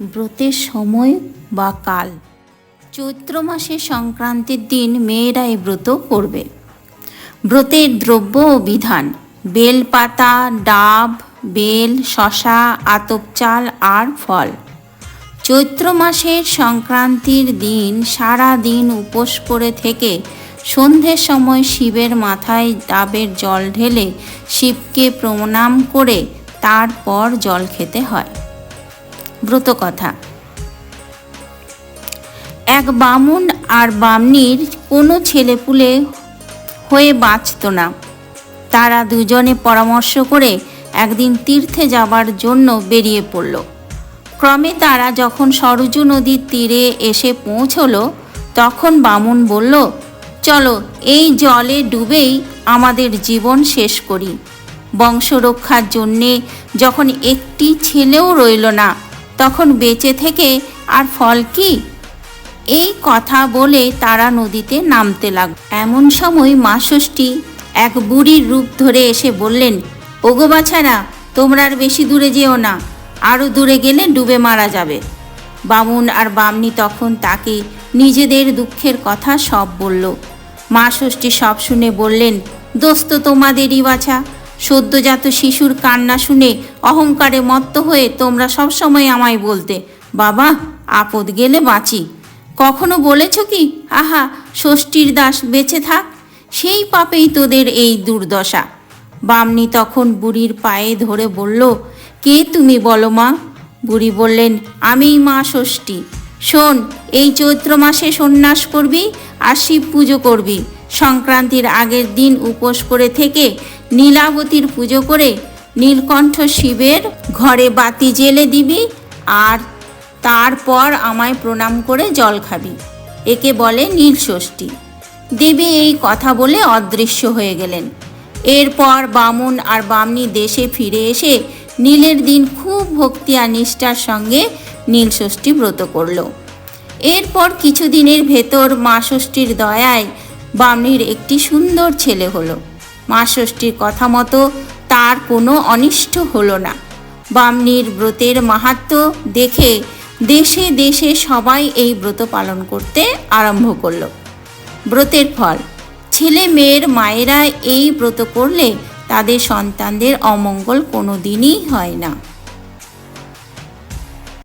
ব্রতের সময় বা কাল। চৈত্র মাসে সংক্রান্তির দিন মেয়েরা এই ব্রত করবে। ব্রতের দ্রব্য ও বিধান, বেলপাতা, ডাব, বেল, শশা, আতপ চাল আর ফল। চৈত্র মাসের সংক্রান্তির দিন সারা দিন উপোস করে থেকে সন্ধ্যের সময় শিবের মাথায় ডাবের জল ঢেলে শিবকে প্রণাম করে তারপর জল খেতে হয়। ব্রতকথা এক বামুন আর বামনির কোনো ছেলেপুলে হয়ে বাঁচত না। তারা দুজনে পরামর্শ করে একদিন তীর্থে যাবার জন্য বেরিয়ে পড়ল। ক্রমে তারা যখন সরজু নদীর তীরে এসে পৌঁছলো, তখন বামুন বলল, চলো, এই জলে ডুবেই আমাদের জীবন শেষ করি। বংশরক্ষার জন্যে যখন একটি ছেলেও রইল না তখন বেঁচে থেকে আর ফল কি? এই কথা বলে তারা নদীতে নামতে লাগল। এমন সময় মা ষষ্ঠী এক বুড়ির রূপ ধরে এসে বললেন, ওগো বাছারা, তোমরা আর বেশি দূরে যেও না আরও দূরে গেলে ডুবে মারা যাবে। বামুন আর বামনি তখন তাকে নিজেদের দুঃখের কথা সব বলল। মা ষষ্ঠী সব শুনে বললেন, দোস্ত তোমাদেরই বাছা সদ্যজাত শিশুর কান্না শুনে অহংকারে মত্ত হয়ে তোমরা সবসময় আমায় বলতে, বাবা, আপদ গেলে বাঁচি। কখনো বলেছ কি, আহা, ষষ্ঠীর দাস বেঁচে থাক, সেই পাপেই তোদের এই দুর্দশা। বামনি তখন বুড়ির পায়ে ধরে বলল, কে তুমি বলো মা? বুড়ি বললেন, আমিই মা ষষ্ঠী। শোন, এই চৈত্র মাসে সন্ন্যাস করবি আর শিব পুজো করবি। সংক্রান্তির আগের দিন উপোস করে থেকে নীলাবতীর পুজো করে নীলকণ্ঠ শিবের ঘরে বাতি জেলে দিবি আর তারপর আমায় প্রণাম করে জল খাবি। একে বলে নীল ষষ্ঠী দেবী এই কথা বলে অদৃশ্য হয়ে গেলেন। এরপর বামুন আর বামনি দেশে ফিরে এসে নীলের দিন খুব ভক্তি আর নিষ্ঠার সঙ্গে নীল ষষ্ঠী ব্রত করল। এরপর কিছুদিনের ভেতর মা ষষ্ঠীর দয়ায় বামনির একটি সুন্দর ছেলে হলো। মা ষষ্ঠীর কথা মতো তার কোনো অনিষ্ট হলো না। বামনির ব্রতের মাহাত্ম দেখে দেশে দেশে সবাই এই ব্রত পালন করতে আরম্ভ করল। ব্রতের ফল, ছেলে মেয়ের মায়েরা এই ব্রত করলে তাদের সন্তানদের অমঙ্গল কোনো দিনই হয় না।